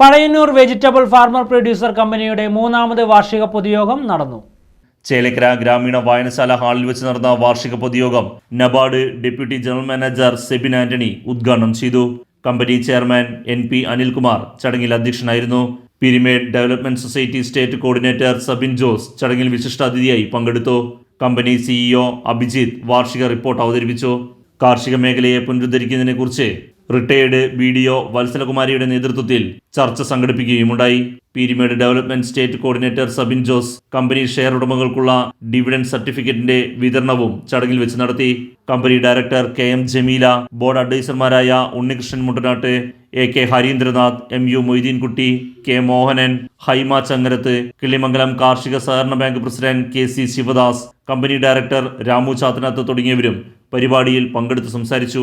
Pazhayannur vegetable farmer producer കമ്പനിയുടെ മൂന്നാമത് വാർഷിക പൊതുയോഗം നടന്നു. ചേലക്കര ഗ്രാമീണ വായനശാല ഹാളിൽ വെച്ച് നടന്ന വാർഷിക പൊതുയോഗം NABARD deputy general manager Sebin Antony ഉദ്ഘാടനം ചെയ്തു. Company chairman N P Anilkumar ചടങ്ങിൽ അധ്യക്ഷനായിരുന്നു. Peermade development society state coordinator Sabin Jose ചടങ്ങിൽ വിശിഷ്ടാതിഥിയായി പങ്കെടുത്തു. കമ്പനി സിഇഒ അഭിജിത്ത് വാർഷിക റിപ്പോർട്ട് അവതരിപ്പിച്ചു. കാർഷിക മേഖലയെ പുനരുദ്ധരിക്കുന്നതിനെക്കുറിച്ച് റിട്ടയേർഡ് ബി ഡി ഒ വത്സലകുമാരിയുടെ നേതൃത്വത്തിൽ ചർച്ച സംഘടിപ്പിക്കുകയുമുണ്ടായി. Peermade development state coordinator Sabin Jose company share ഉടമകൾക്കുള്ള dividend സർട്ടിഫിക്കറ്റിന്റെ വിതരണവും ചടങ്ങിൽ വെച്ച് നടത്തി. Company director K M Jameela board അഡ്വൈസർമാരായ Unnikrishnan Muttanatt A K Harindranath M U Moideenkutty K Mohanan Haima Changarath Kilimangalam കാർഷിക സഹകരണ bank president K C Sivadas company director Ramu Chathanath തുടങ്ങിയവരും പരിപാടിയിൽ പങ്കെടുത്ത് സംസാരിച്ചു.